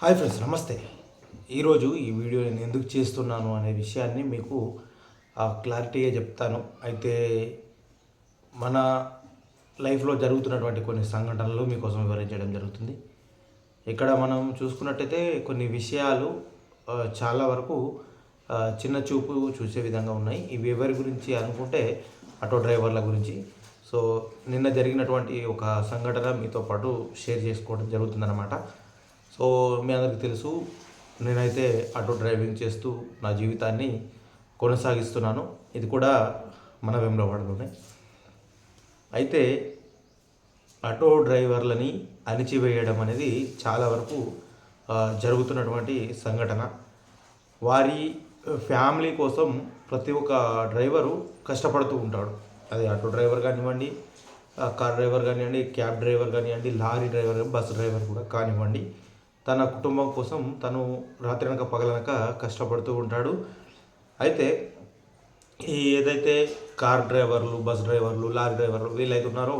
Hi friends నమస్తే. ఈరోజు ఈ వీడియో నేను ఎందుకు చేస్తున్నాను అనే విషయాన్ని మీకు ఆ, క్లారిటీగా చెప్తాను. అయితే మన లైఫ్లో జరుగుతున్నటువంటి కొన్ని సంఘటనలు మీకోసం వివరించడం జరుగుతుంది. ఇక్కడ మనం చూసుకున్నట్టయితే కొన్ని విషయాలు చాలా వరకు చిన్న చూపు చూసే విధంగా ఉన్నాయి. ఇవి ఎవరి గురించి అనుకుంటే ఆటో డ్రైవర్ల గురించి. సో నిన్న జరిగినటువంటి ఒక సంఘటన మీతో పాటు షేర్ చేసుకోవడం జరుగుతుందన్నమాట. సో మీ అందరికీ తెలుసు నేనైతే ఆటో డ్రైవింగ్ చేస్తూ నా జీవితాన్ని కొనసాగిస్తున్నాను. ఇది కూడా మన వెమ్లవాడలోనే అయితే ఆటో డ్రైవర్లని అణిచివేయడం అనేది చాలా వరకు జరుగుతున్నటువంటి సంఘటన. వారి ఫ్యామిలీ కోసం ప్రతి ఒక్క డ్రైవరు కష్టపడుతూ ఉంటాడు. అది ఆటో డ్రైవర్ కానివ్వండి కార్ డ్రైవర్ కానివ్వండి క్యాబ్ డ్రైవర్ కానివ్వండి లారీ డ్రైవర్ బస్ డ్రైవర్ కూడా కానివ్వండి. తన కుటుంబం కోసం తను రాత్రనక పగలనక కష్టపడుతూ ఉంటాడు. అయితే ఈ ఏదైతే కార్ డ్రైవర్లు బస్ డ్రైవర్లు లారీ డ్రైవర్లు వీళ్ళైతే ఉన్నారో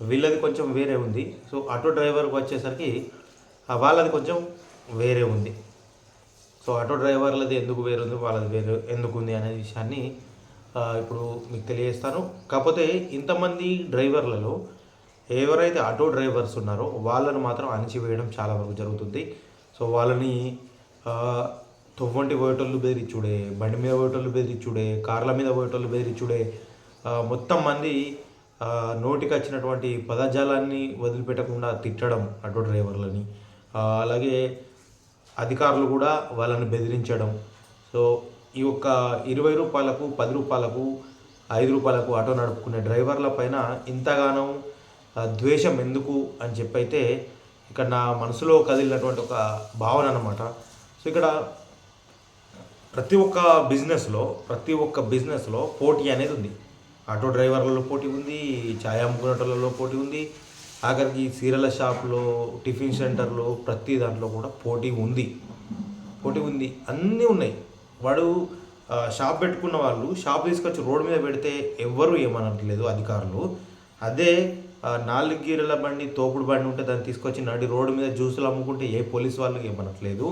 వీళ్ళది కొంచెం వేరే ఉంది. సో ఆటో డ్రైవర్కి వచ్చేసరికి వాళ్ళది కొంచెం వేరే ఉంది. సో ఆటో డ్రైవర్లది ఎందుకు వేరు ఉంది వాళ్ళది వేరు ఎందుకు ఉంది అనే విషయాన్ని ఇప్పుడు మీకు తెలియజేస్తాను. కాకపోతే ఇంతమంది డ్రైవర్లలో ఎవరైతే ఆటో డ్రైవర్స్ ఉన్నారో వాళ్ళను మాత్రం అణిచివేయడం చాలా వరకు జరుగుతుంది. సో వాళ్ళని తువ్వంటి తొవ్వంటి పోయేటోళ్ళు బెదిరించుడే బండి మీద పోయేటోళ్ళు బెదిరించుడే కార్ల మీద పోయేటోళ్ళు బెదిరించుడే మొత్తం మంది నోటికి వచ్చినటువంటి పదజాలాన్ని వదిలిపెట్టకుండా తిట్టడం ఆటో డ్రైవర్లని. అలాగే అధికారులు కూడా వాళ్ళని బెదిరించడం. సో ఈ యొక్క ఇరవై రూపాయలకు పది రూపాయలకు ఐదు రూపాయలకు ఆటో నడుపుకునే డ్రైవర్ల పైన ఇంతగానో ద్వేషం ఎందుకు అని చెప్పైతే ఇక్కడ నా మనసులో కదిలినటువంటి ఒక భావన అనమాట సో ఇక్కడ ప్రతి ఒక్క బిజినెస్లో ప్రతి ఒక్క బిజినెస్లో పోటీ అనేది ఉంది. ఆటో డ్రైవర్లలో పోటీ ఉంది ఛాయ్ అమ్ముకునేటోళ్ళలో పోటీ ఉంది ఆఖరికి సీరల షాప్లో టిఫిన్ సెంటర్లో ప్రతి దాంట్లో కూడా పోటీ ఉంది. పోటీ ఉంది. అన్నీ ఉన్నాయి. వాడు షాప్ పెట్టుకున్న వాళ్ళు షాప్ తీసుకొచ్చి రోడ్డు మీద పెడితే ఎవ్వరు ఏమనట్లేదు అధికారులు. అదే నాలుగు గీరల బండి తోపుడు బండి ఉంటే దాన్ని తీసుకొచ్చి నడి రోడ్డు మీద జ్యూసులు అమ్ముకుంటే ఏ పోలీస్ వాళ్ళు ఏమనట్లేదు.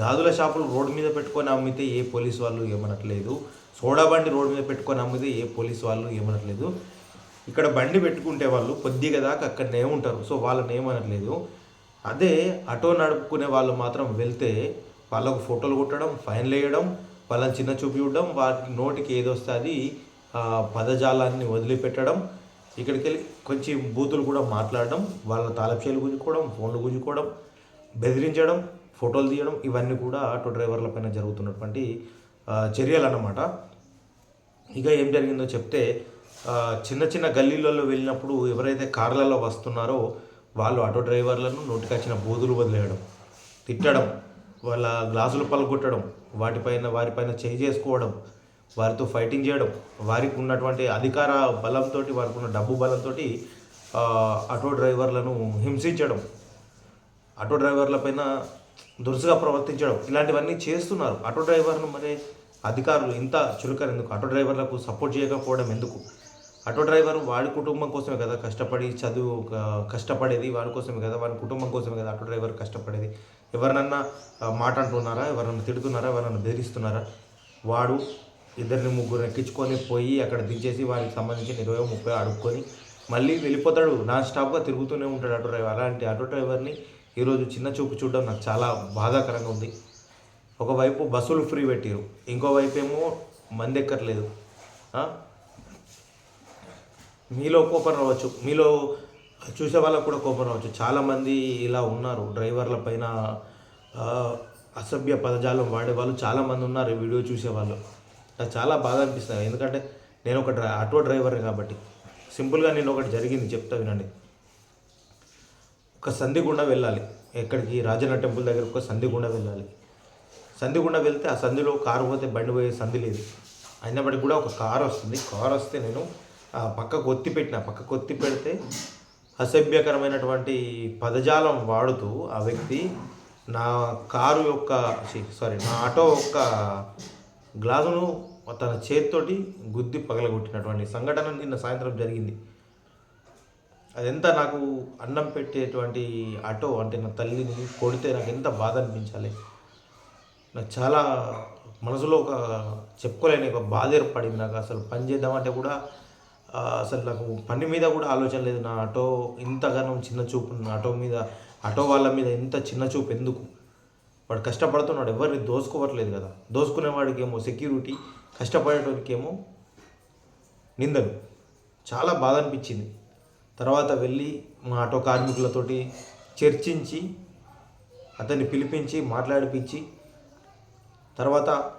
గాజుల షాపులు రోడ్డు మీద పెట్టుకొని అమ్మితే ఏ పోలీస్ వాళ్ళు ఏమనట్లేదు. సోడా బండి రోడ్డు మీద పెట్టుకొని అమ్మితే ఏ పోలీస్ వాళ్ళు ఏమనట్లేదు. ఇక్కడ బండి పెట్టుకుంటే వాళ్ళు కొద్దిగా దాకా అక్కడనే ఉంటారు. సో వాళ్ళని ఏమనట్లేదు. అదే ఆటో నడుపుకునే వాళ్ళు మాత్రం వెళ్తే వాళ్ళకు ఫోటోలు కొట్టడం ఫైన్లు వేయడం వాళ్ళని చిన్న చూపివ్వడం వాటి నోటికి ఏదొస్తుంది అది పదజాలాన్ని వదిలిపెట్టడం ఇక్కడికి వెళ్ళి కొంచెం బూతులు కూడా మాట్లాడడం వాళ్ళ తాళపేలు గుంజుకోవడం ఫోన్లు గుంజుకోవడం బెదిరించడం ఫోటోలు తీయడం ఇవన్నీ కూడా ఆటో డ్రైవర్ల పైన జరుగుతున్నటువంటి చర్యలు అన్నమాట ఇక ఏం జరిగిందో చెప్తే చిన్న చిన్న గల్లీలలో వెళ్ళినప్పుడు ఎవరైతే కార్లలో వస్తున్నారో వాళ్ళు ఆటో డ్రైవర్లను నోటికొచ్చిన బోధులు వదిలేయడం తిట్టడం వాళ్ళ గ్లాసులు పలగొట్టడం వాటిపైన వారిపైన చేయి చేసుకోవడం వారితో ఫైటింగ్ చేయడం వారికి ఉన్నటువంటి అధికార బలంతో వారికి ఉన్న డబ్బు బలంతో ఆటో డ్రైవర్లను హింసించడం ఆటో డ్రైవర్ల పైన దురుసుగా ప్రవర్తించడం ఇలాంటివన్నీ చేస్తున్నారు. ఆటో డ్రైవర్ను మరి అధికారులు ఇంత చులకరు ఎందుకు? ఆటో డ్రైవర్లకు సపోర్ట్ చేయకపోవడం ఎందుకు? ఆటో డ్రైవర్ వాడి కుటుంబం కోసమే కదా కష్టపడి చదువు కష్టపడేది వాడి కోసమే కదా వాడి కుటుంబం కోసమే కదా ఆటో డ్రైవర్ కష్టపడేది. ఎవరినన్నా మాట అంటున్నారా? ఎవరన్నా తిడుతున్నారా? ఎవరన్నా బెదిరిస్తున్నారా? వాడు ఇద్దరిని ముగ్గురు ఎక్కించుకొని పోయి అక్కడ దించేసి వారికి సంబంధించిన ఇరవై ముప్పై అడుక్కొని మళ్ళీ వెళ్ళిపోతాడు. నాన్ స్టాప్గా తిరుగుతూనే ఉంటాడు ఆటో డ్రైవర్. అలాంటి ఆటో డ్రైవర్ని ఈరోజు చిన్న చూపు చూడడం నాకు చాలా బాధాకరంగా ఉంది. ఒకవైపు బస్సులు ఫ్రీ పెట్టారు. ఇంకోవైపు ఏమో మంది ఎక్కర్లేదు మీలో కోపం రావచ్చు. మీలో చూసే వాళ్ళకు కూడా కోపం రావచ్చు. చాలామంది ఇలా ఉన్నారు. డ్రైవర్ల పైన అసభ్య పదజాలం వాడే వాళ్ళు చాలామంది ఉన్నారు ఈ వీడియో చూసేవాళ్ళు. నాకు చాలా బాధ అనిపిస్తుంది. ఎందుకంటే నేను ఒక డ్రై ఆటో డ్రైవర్ని కాబట్టి సింపుల్గా నేను ఒకటి జరిగింది. చెప్తా వినండి. ఒక సంధి గుండా వెళ్ళాలి. ఎక్కడికి? రాజన్న టెంపుల్ దగ్గర ఒక సంధిగుండా వెళ్ళాలి. సంధి గుండా వెళ్తే ఆ సంధిలో కారు పోతే బండి పోయే సంధి లేదు. అయినప్పటికీ కూడా ఒక కారు వస్తుంది. కారు వస్తే నేను ఆ పక్కకు ఒత్తి పెట్టిన. పక్కకు ఒత్తి పెడితే అసభ్యకరమైనటువంటి పదజాలం వాడుతూ ఆ వ్యక్తి నా కారు యొక్క సారీ నా ఆటో యొక్క గ్లాసును తన చేతితోటి గుద్ది పగలగొట్టినటువంటి సంఘటన నిన్న సాయంత్రం జరిగింది. అదెంత నాకు అన్నం పెట్టేటువంటి ఆటో అంటే నా తల్లిని కొడితే నాకు ఎంత బాధ అనిపించాలి? నాకు చాలా మనసులో ఒక చెప్పుకోలేని ఒక బాధ ఏర్పడింది. నాకు అసలు పని చేద్దామంటే కూడా అసలు నాకు పని మీద కూడా ఆలోచన లేదు. నా ఆటో ఇంతగానో చిన్న చూపు నా ఆటో మీద ఆటో వాళ్ళ మీద ఇంత చిన్న చూపు ఎందుకు? వాడు కష్టపడుతున్నాడు ఎవరిని దోసుకోవట్లేదు కదా. దోసుకునేవాడికి ఏమో సెక్యూరిటీ కష్టపడేటోడికి ఏమో నిందలు. చాలా బాధ అనిపించింది. తర్వాత వెళ్ళి మా ఆటో కార్మికులతోటి చర్చించి అతన్ని పిలిపించి మాట్లాడిపించి తర్వాత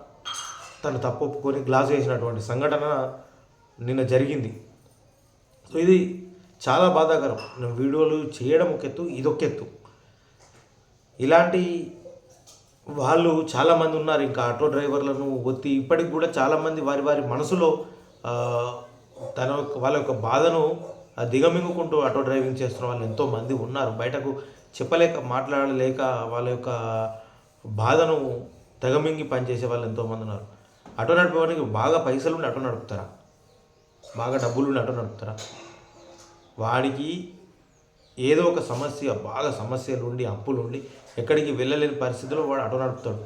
తను తప్పొప్పుకొని గ్లాస్ వేసినటువంటి సంఘటన నిన్న జరిగింది. సో ఇది చాలా బాధాకరం. నేను వీడియోలు చేయడం ఒక ఎత్తు ఇది ఎత్తు. ఇలాంటి వాళ్ళు చాలామంది ఉన్నారు. ఇంకా ఆటో డ్రైవర్లను ఒత్తి ఇప్పటికి కూడా చాలామంది వారి వారి మనసులో తన వాళ్ళ యొక్క బాధను దిగమింగుకుంటూ ఆటో డ్రైవింగ్ చేస్తున్న వాళ్ళు ఎంతోమంది ఉన్నారు. బయటకు చెప్పలేక మాట్లాడలేక వాళ్ళ యొక్క బాధను తెగమింగి పనిచేసే వాళ్ళు ఎంతోమంది ఉన్నారు. ఆటో నడిపేవాడికి బాగా పైసలు ఉండి ఆటో నడుపుతారా? బాగా డబ్బులు ఉండి ఆటో నడుపుతారా? వాడికి ఏదో ఒక సమస్య బాగా సమస్యలు ఉండి అప్పులు ఉండి ఎక్కడికి వెళ్ళలేని పరిస్థితిలో వాడు ఆటో నడుపుతాడు.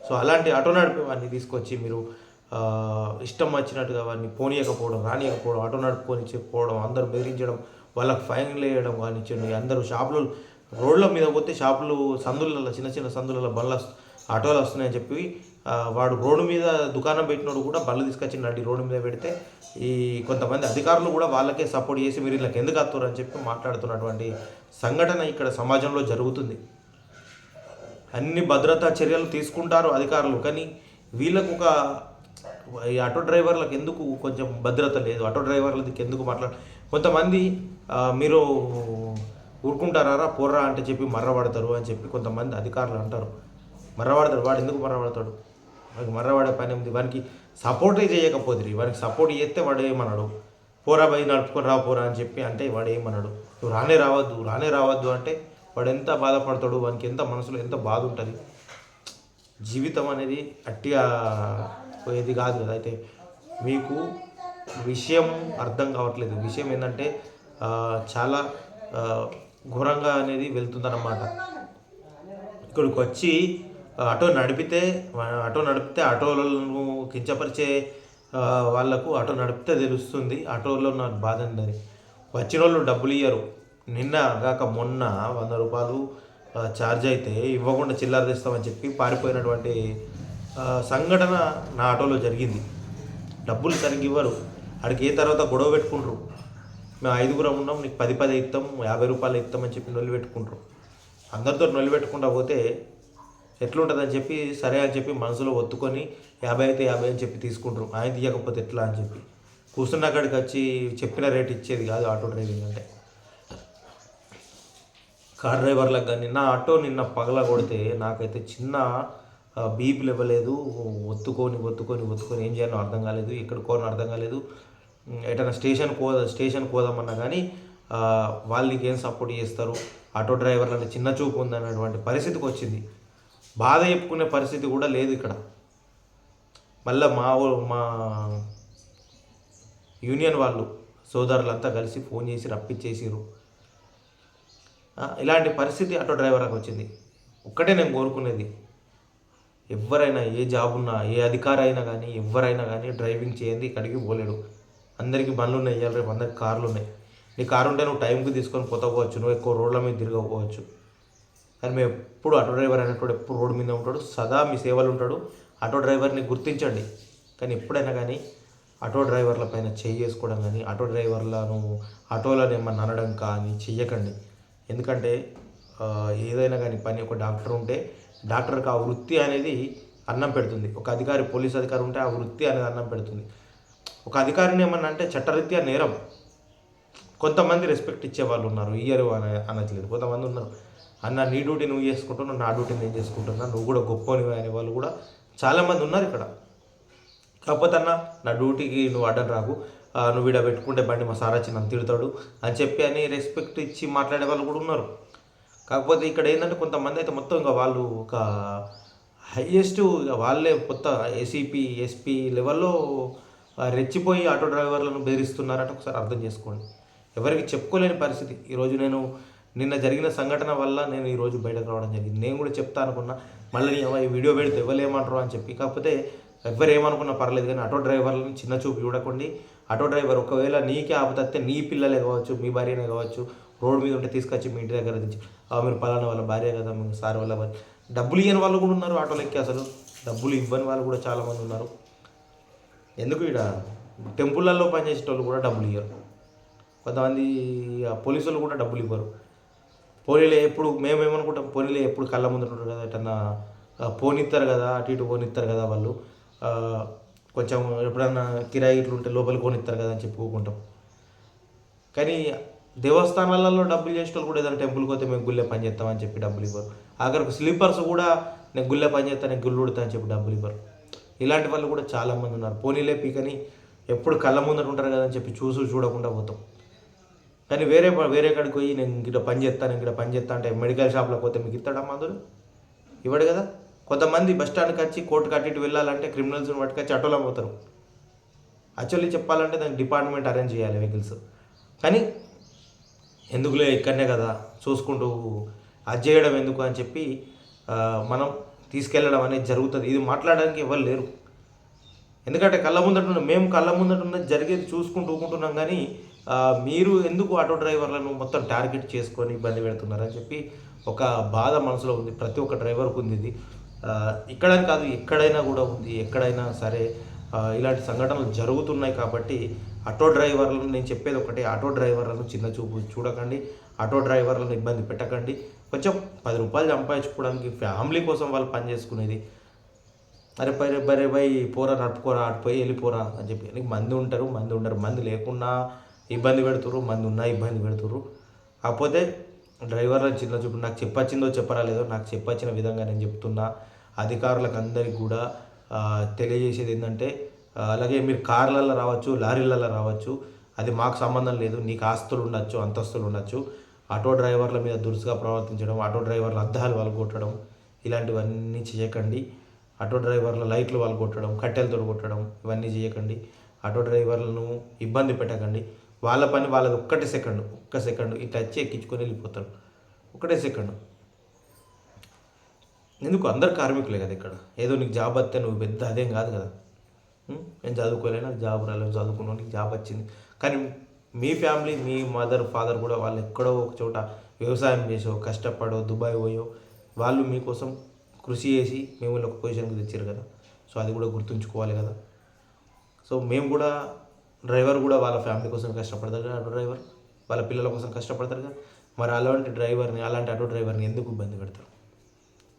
సో అలాంటి ఆటో నడిపే వాడిని తీసుకొచ్చి మీరు ఇష్టం వచ్చినట్టుగా వారిని పోనీయకపోవడం రానియకపోవడం ఆటో నడుపుకొని చెప్పకపోవడం అందరూ బెదిరించడం వాళ్ళకి ఫైన్లు వేయడం కానిచ్చండి అందరూ షాపులు రోడ్ల మీద పోతే షాపులు సందులలో చిన్న చిన్న సందులలో బళ్ళ ఆటోలు వస్తున్నాయని చెప్పి వాడు రోడ్డు మీద దుకాణం పెట్టినోడు కూడా బళ్ళు తీసుకొచ్చి నడి రోడ్డు మీద పెడితే. ఈ కొంతమంది అధికారులు కూడా వాళ్ళకే సపోర్ట్ చేసి మీరు వీళ్ళకి ఎందుకు వస్తారు అని చెప్పి మాట్లాడుతున్నటువంటి సంఘటన ఇక్కడ సమాజంలో జరుగుతుంది. అన్ని భద్రతా చర్యలు తీసుకుంటారు అధికారులు కానీ వీళ్ళకు ఒక ఈ ఆటో డ్రైవర్లకు ఎందుకు కొంచెం భద్రత లేదు? ఆటో డ్రైవర్లకి ఎందుకు మాట్లాడ కొంతమంది మీరు ఊరుకుంటారా పోర్రా అంటే చెప్పి మర్రపడతారు అని చెప్పి కొంతమంది అధికారులు అంటారు. మర్రపడతాడు వాడు ఎందుకు మర్రబడతాడు? వాడికి మర్రవాడ పని ఉంది వానికి సపోర్టే చేయకపోతే వానికి సపోర్ట్ చేస్తే వాడు ఏమన్నాడు పోరా బై నడుపుకొని రా పోరా అని చెప్పి అంటే వాడు ఏమన్నాడు నువ్వు రానే రావద్దు రానే రావద్దు అంటే వాడు ఎంత బాధపడతాడు? వానికి ఎంత మనసులో ఎంత బాధ ఉంటుంది? జీవితం అనేది అట్టిగా పోయేది కాదు కదా. అయితే మీకు విషయం అర్థం కావట్లేదు. విషయం ఏంటంటే చాలా ఘోరంగా అనేది వెళ్తుందన్నమాట. ఇక్కడికి వచ్చి ఆటో నడిపితే ఆటో నడిపితే ఆటోలను కించపరిచే వాళ్ళకు వాళ్ళకు ఆటో నడిపితే తెలుస్తుంది. ఆటోలో నాకు బాధ ఉందని వచ్చిన వాళ్ళు డబ్బులు ఇయ్యరు. నిన్న కాక మొన్న వంద రూపాయలు ఛార్జ్ అయితే ఇవ్వకుండా చిల్లర తెస్తామని చెప్పి పారిపోయినటువంటి సంఘటన నా ఆటోలో జరిగింది. డబ్బులు సరిగ్గా ఇవ్వరు. ఆడికి ఏ తర్వాత గొడవ పెట్టుకుంటారు. మేము ఐదుగురం ఉన్నాం నీకు పది పది ఇస్తాం యాభై రూపాయలు ఇస్తామని చెప్పి నొల్లి పెట్టుకుంటారు. అందరితో నొల్లి పెట్టుకుంటా పోతే ఎట్లుంటుందని చెప్పి సరే అని చెప్పి మనసులో ఒత్తుకొని యాభై అయితే యాభై అని చెప్పి తీసుకుంటారు. ఆయన తీయకపోతే ఎట్లా అని చెప్పి. కూర్చున్న అక్కడికి వచ్చి చెప్పిన రేట్ ఇచ్చేది కాదు ఆటో డ్రైవింగ్ అంటే. కార్ డ్రైవర్లకు కానీ నా ఆటో నిన్న పగల కొడితే నాకైతే చిన్న బీపులు ఇవ్వలేదు ఒత్తుకొని ఒత్తుకొని ఒత్తుకొని ఏం చేయాలో అర్థం కాలేదు. ఎక్కడ కోరని అర్థం కాలేదు. ఎటైనా స్టేషన్ కో స్టేషన్ కోదామన్నా కానీ వాళ్ళకి ఏం సపోర్ట్ చేస్తారు? ఆటో డ్రైవర్లని చిన్న చూపు ఉందన్నటువంటి పరిస్థితికి వచ్చింది. బాధ చెప్పుకునే పరిస్థితి కూడా లేదు ఇక్కడ. మళ్ళీ మా ఊ- మా యూనియన్ వాళ్ళు సోదరులంతా కలిసి ఫోన్ చేసి రప్పించేసిరు ఇలాంటి పరిస్థితి ఆటో డ్రైవర్కి వచ్చింది. ఒక్కటే నేను కోరుకునేది ఎవరైనా ఏ జాబ్ ఉన్నా ఏ అధికారి అయినా కానీ ఎవరైనా కానీ డ్రైవింగ్ చేయండి ఇక్కడికి పోలేడు. అందరికీ బండ్లు ఉన్నాయి ఇవాళ రేపు అందరికి కార్లు ఉన్నాయి నీ కారు ఉంటే నువ్వు టైంకి తీసుకొని పోతకపోవచ్చు నువ్వు ఎక్కువ రోడ్ల మీద తిరగకపోవచ్చు. కానీ మేము ఎప్పుడు ఆటో డ్రైవర్ అనేటువంటి ఎప్పుడు రోడ్డు మీద ఉంటాడు సదా మీ సేవలు ఉంటాడు. ఆటో డ్రైవర్ని గుర్తించండి. కానీ ఎప్పుడైనా కానీ ఆటో డ్రైవర్ల పైన చేసుకోవడం కానీ ఆటో డ్రైవర్లను ఆటోలను ఏమన్నా అనడం కానీ చెయ్యకండి. ఎందుకంటే ఏదైనా కానీ పని ఒక డాక్టర్ ఉంటే డాక్టర్కి ఆ వృత్తి అనేది అన్నం పెడుతుంది. ఒక అధికారి పోలీస్ అధికారి ఉంటే ఆ వృత్తి అనేది అన్నం పెడుతుంది. ఒక అధికారిని ఏమన్నా అంటే చట్టరీత్యా నేరం. కొంతమంది రెస్పెక్ట్ ఇచ్చే వాళ్ళు ఉన్నారు. ఇయ్యరు అని అనట్లేదు. కొంతమంది ఉన్నారు. అన్న నీ డ్యూటీ నువ్వు చేసుకుంటున్నావు నా డ్యూటీ నేను చేసుకుంటున్నా నువ్వు కూడా గొప్పని అనే వాళ్ళు కూడా చాలామంది ఉన్నారు ఇక్కడ. కాకపోతే అన్న నా డ్యూటీకి నువ్వు అడ్డం రాకు. ఆ, నువ్వు ఈడ పెట్టుకుంటే బండి మా సార్ వచ్చి నన్ను తిడతాడు అని చెప్పి అని రెస్పెక్ట్ ఇచ్చి మాట్లాడే వాళ్ళు కూడా ఉన్నారు. కాకపోతే ఇక్కడ ఏంటంటే కొంతమంది అయితే మొత్తం ఇంకా వాళ్ళు ఒక హయ్యెస్ట్ వాళ్ళే కొత్త ఏసీపీ ఎస్పీ లెవెల్లో రెచ్చిపోయి ఆటో డ్రైవర్లను బెదిరిస్తున్నారంటే ఒకసారి అర్థం చేసుకోండి. ఎవరికి చెప్పుకోలేని పరిస్థితి. ఈరోజు నేను నిన్న జరిగిన సంఘటన వల్ల నేను ఈరోజు బయటకు రావడం జరిగింది. నేను కూడా చెప్తా అనుకున్నా మళ్ళీ నీ ఈ వీడియో పెడితే ఇవ్వలేమంటారు ఏమంటారు అని చెప్పి. కాకపోతే ఎవరు ఏమనుకున్నా పర్లేదు కానీ ఆటో డ్రైవర్లను చిన్న చూపు చూడకండి. ఆటో డ్రైవర్ ఒకవేళ నీకే ఆపతత్తే నీ పిల్లలే కావచ్చు మీ భార్యనే కావచ్చు రోడ్డు మీద ఉంటే తీసుకొచ్చి మీ ఇంటి దగ్గర తెచ్చి "ఆ, మీరు పలానా వాళ్ళ భార్య కదా మీ సార్ వాళ్ళ భార్య. డబ్బులు ఇవ్వని వాళ్ళు కూడా ఉన్నారు ఆటోలు ఎక్కి అసలు. డబ్బులు ఇవ్వని వాళ్ళు కూడా చాలామంది ఉన్నారు. ఎందుకు ఇక్కడ టెంపుల్లలో పనిచేసేటోళ్ళు కూడా డబ్బులు ఇవ్వరు కొంతమంది ఆ పోలీసులు కూడా డబ్బులు ఇవ్వరు. పోనీలే ఎప్పుడు మేమేమనుకుంటాం పోనీలే ఎప్పుడు కళ్ళ ముందు ఉంటారు కదా ఎటన్నా పోనిస్తారు కదా అటు ఇటు పోనిస్తారు కదా వాళ్ళు. కొంచెం ఎప్పుడన్నా కిరాయి ఇట్లు ఉంటే లోపలికి పోనిస్తారు కదా అని చెప్పుకుంటాం కానీ దేవస్థానాలలో డబ్బులు చేసే వాళ్ళు కూడా ఏదైనా టెంపుల్కి పోతే మేము గుళ్ళే పని చేస్తామని చెప్పి డబ్బులు ఇవ్వరు. ఆఖరికి స్లీపర్స్ కూడా నేను గుళ్ళే పని చేస్తాను నేను గుళ్ళు ఉడతా అని చెప్పి డబ్బులు ఇవ్వరు. ఇలాంటి వాళ్ళు కూడా చాలామంది ఉన్నారు. పోనీలే పీకని ఎప్పుడు కళ్ళ ముందర ఉంటారు కదా అని చెప్పి చూసు చూడకుండా పోతాం. కానీ వేరే వేరే కాడికి పోయి నేను ఇక్కడ పని చేస్తాను ఇక్కడ పని చేస్తా అంటే మెడికల్ షాప్లో పోతే మీకు ఇస్తాడా మందులు? ఇవ్వడు కదా? కొంతమంది బస్ స్టాండ్కి వచ్చి కోర్టు కట్టిట్టు వెళ్ళాలంటే క్రిమినల్స్ని పట్టుకొచ్చి అటోలో పోతారు. యాక్చువల్లీ చెప్పాలంటే దానికి డిపార్ట్మెంట్ అరేంజ్ చేయాలి వెహికల్స్ కానీ ఎందుకులే ఇక్కడనే కదా? చూసుకుంటూ అది చేయడం ఎందుకు అని చెప్పి మనం తీసుకెళ్ళడం అనేది జరుగుతుంది. ఇది మాట్లాడడానికి ఎవరు లేరు. ఎందుకంటే కళ్ళ ముందట ఉన్న మేము కళ్ళ ముందట ఉన్నది జరిగేది చూసుకుంటూ ఊకుంటున్నాం కానీ మీరు ఎందుకు ఆటో డ్రైవర్లను మొత్తం టార్గెట్ చేసుకొని ఇబ్బంది పెడుతున్నారని చెప్పి ఒక బాధ మనసులో ఉంది. ప్రతి ఒక్క డ్రైవర్కు ఉంది ఇది. ఇక్కడ ఇక్కడని కాదు ఎక్కడైనా కూడా ఉంది. ఎక్కడైనా సరే ఇలాంటి సంఘటనలు జరుగుతున్నాయి కాబట్టి ఆటో డ్రైవర్లను నేను చెప్పేది ఒకటి ఆటో డ్రైవర్లను చిన్న చూపు చూడకండి. ఆటో డ్రైవర్లను ఇబ్బంది పెట్టకండి. కొంచెం పది రూపాయలు సంపాదించుకోవడానికి ఫ్యామిలీ కోసం వాళ్ళు పని చేసుకునేది. అరే పరే బరే బై పోరా నడుపుకోరా ఆడిపోయి వెళ్ళిపోరా అని చెప్పి. మంది ఉంటారు మంది ఉండరు. మంది లేకున్నా ఇబ్బంది పెడుతురు మంది ఉన్నా ఇబ్బంది పెడుతురు కాకపోతే డ్రైవర్ల చిన్న చూపు నాకు చెప్పచ్చిందో చెప్పరా లేదో నాకు చెప్పొచ్చిన విధంగా నేను చెప్తున్నా. అధికారులకు అందరికి కూడా తెలియజేసేది ఏంటంటే అలాగే మీరు కార్లలో రావచ్చు లారీలలో రావచ్చు. అది మాకు సంబంధం లేదు నీకు ఆస్తులు ఉండొచ్చు అంతస్తులు ఉండొచ్చు. ఆటో డ్రైవర్ల మీద దురుసుగా ప్రవర్తించడం ఆటో డ్రైవర్ల అద్దాలు వాళ్ళగొట్టడం ఇలాంటివన్నీ చేయకండి. ఆటో డ్రైవర్ల లైట్లు వాళ్ళు కొట్టడం కట్టెలతో కొట్టడం ఇవన్నీ చేయకండి. ఆటో డ్రైవర్లను ఇబ్బంది పెట్టకండి. వాళ్ళ పని వాళ్ళది ఒక్కటే సెకండ్ ఒక్క సెకండ్ ఇట్లా వచ్చి ఎక్కించుకొని వెళ్ళిపోతారు. ఒకటే సెకండ్ ఎందుకు? అందరు కార్మికులే కదా ఇక్కడ. ఏదో నీకు జాబ్ వస్తే నువ్వు పెద్ద అదేం కాదు కదా. నేను చదువుకోలే నాకు జాబ్ రాలేదు చదువుకున్నావు నీకు జాబ్ వచ్చింది. కానీ మీ ఫ్యామిలీ మీ మదర్ ఫాదర్ కూడా వాళ్ళు ఎక్కడో ఒక చోట వ్యవసాయం చేసో కష్టపడో దుబాయ్ పోయో వాళ్ళు మీకోసం కృషి చేసి మిమ్మల్ని ఒక పొజిషన్కి తెచ్చారు కదా. సో అది కూడా గుర్తుంచుకోవాలి కదా. సో మేము కూడా డ్రైవర్ కూడా వాళ్ళ ఫ్యామిలీ కోసం కష్టపడతారు కదా ఆటో డ్రైవర్? వాళ్ళ పిల్లల కోసం కష్టపడతారు కదా? మరి అలాంటి డ్రైవర్ని అలాంటి ఆటో డ్రైవర్ని ఎందుకు ఇబ్బంది పెడతారు?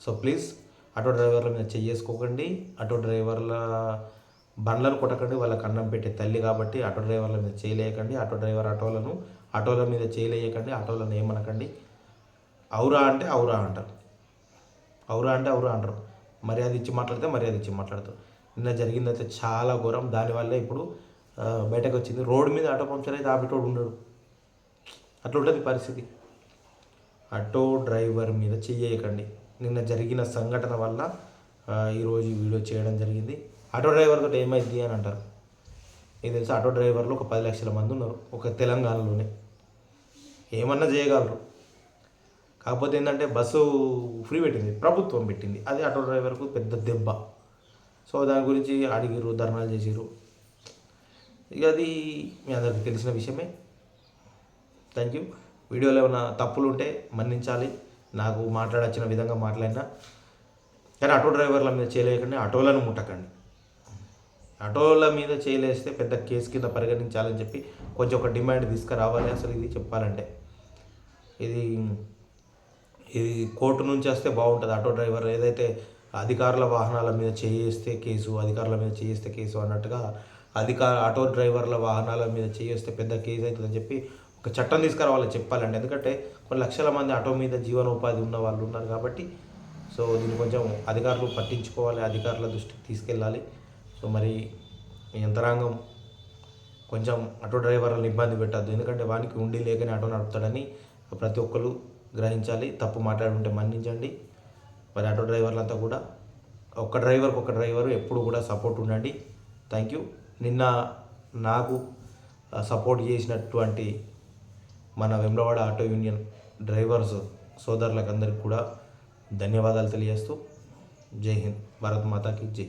సో ప్లీజ్ ఆటో డ్రైవర్ల మీద చేసుకోకండి ఆటో డ్రైవర్ల బండ్లను కొట్టకండి. వాళ్ళకి అన్నం పెట్టే తల్లి కాబట్టి ఆటో డ్రైవర్ల మీద చేయలేయకండి. ఆటో డ్రైవర్ ఆటోలను ఆటోల మీద చేయలేయకండి. ఆటోలను ఏమనకండి. అవురా అంటే అవురా అంటారు. అవురా అంటే అవురా అంటారు. మర్యాద ఇచ్చి మాట్లాడితే మర్యాద ఇచ్చి మాట్లాడతారు. నిన్న జరిగిందైతే చాలా ఘోరం. దానివల్ల ఇప్పుడు బయటకు వచ్చింది రోడ్డు మీద ఆటో పంక్చర్ అయితే ఆపేటోడు ఉండడు. అట్లా ఉంటుంది పరిస్థితి. ఆటో డ్రైవర్ మీద చెయ్యకండి నిన్న జరిగిన సంఘటన వల్ల ఈరోజు వీడియో చేయడం జరిగింది. ఆటో డ్రైవర్తో ఏమైంది అని అంటారు. మీకు తెలుసు ఆటో డ్రైవర్లు ఒక పది లక్షల మంది ఉన్నారు ఒక తెలంగాణలోనే. ఏమన్నా చేయగలరు. కాకపోతే ఏంటంటే బస్సు ఫ్రీ పెట్టింది ప్రభుత్వం పెట్టింది. అది ఆటో డ్రైవర్కు పెద్ద దెబ్బ. సో దాని గురించి అడిగిరు ధర్నాలు చేసిరు ఇక అది మీ అందరికి తెలిసిన విషయమే. థ్యాంక్ యూ వీడియోలో ఏమైనా తప్పులు ఉంటే మన్నించాలి. నాకు మాట్లాడచ్చిన విధంగా మాట్లాడినా. కానీ ఆటో డ్రైవర్ల మీద చేయలేకండి ఆటోలను ముట్టకండి. ఆటోల మీద చేయలేస్తే పెద్ద కేసు కింద పరిగణించాలని చెప్పి కొంచెం ఒక డిమాండ్ తీసుకురావాలి. అసలు ఇది చెప్పాలంటే ఇది ఇది కోర్టు నుంచి వస్తే బాగుంటుంది. ఆటో డ్రైవర్ ఏదైతే అధికారుల వాహనాల మీద చేయిస్తే కేసు అధికారుల మీద చేయిస్తే కేసు అన్నట్టుగా అధికార ఆటో డ్రైవర్ల వాహనాల మీద చేయిస్తే పెద్ద కేసు అవుతుందని చెప్పి ఒక చట్టం తీసుకురావాలి చెప్పాలండి. ఎందుకంటే కొన్ని లక్షల మంది ఆటో మీద జీవనోపాధి ఉన్న వాళ్ళు ఉన్నారు కాబట్టి సో దీన్ని కొంచెం అధికారులు పట్టించుకోవాలి అధికారుల దృష్టికి తీసుకెళ్ళాలి. సో మరి యంత్రాంగం కొంచెం ఆటో డ్రైవర్లను ఇబ్బంది పెట్టద్దు. ఎందుకంటే వానికి ఉండి లేకనే ఆటో నడుపుతాడని ప్రతి ఒక్కరు గ్రహించాలి. తప్పు మాట్లాడుంటే మన్నించండి. మరి ఆటో డ్రైవర్లంతా కూడా ఒక్క డ్రైవర్కి ఒక డ్రైవర్ ఎప్పుడు కూడా సపోర్ట్ ఉండండి. Thank you. నిన్న నాకు సపోర్ట్ చేసినటువంటి మన వెమ్లవాడ ఆటో యూనియన్ డ్రైవర్స్ సోదరులకు అందరికీ కూడా ధన్యవాదాలు తెలియజేస్తూ జై హింద్ భారత్ మాతాకి జై.